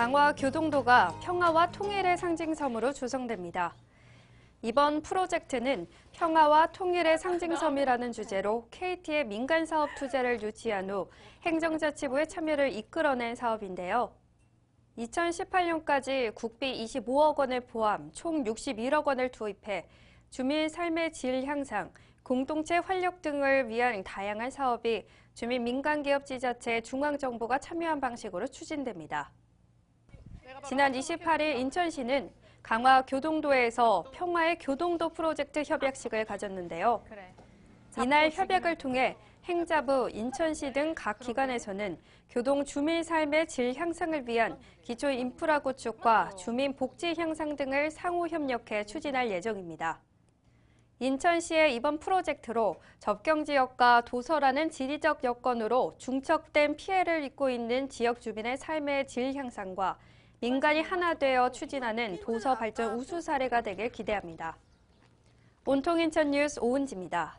강화 교동도가 평화와 통일의 상징섬으로 조성됩니다. 이번 프로젝트는 평화와 통일의 상징섬이라는 주제로 KT의 민간 사업 투자를 유치한 후 행정자치부의 참여를 이끌어낸 사업인데요. 2018년까지 국비 25억 원을 포함 총 61억 원을 투입해 주민 삶의 질 향상, 공동체 활력 등을 위한 다양한 사업이 주민 민간기업 지자체 중앙정부가 참여한 방식으로 추진됩니다. 지난 28일 인천시는 강화 교동도에서 평화의 교동도 프로젝트 협약식을 가졌는데요. 이날 협약을 통해 행자부, 인천시 등 각 기관에서는 교동 주민 삶의 질 향상을 위한 기초 인프라 구축과 주민 복지 향상 등을 상호 협력해 추진할 예정입니다. 인천시의 이번 프로젝트로 접경 지역과 도서라는 지리적 여건으로 중첩된 피해를 입고 있는 지역 주민의 삶의 질 향상과 민간이 하나 되어 추진하는 도서 발전 우수 사례가 되길 기대합니다. 온통 인천 뉴스 오은지입니다.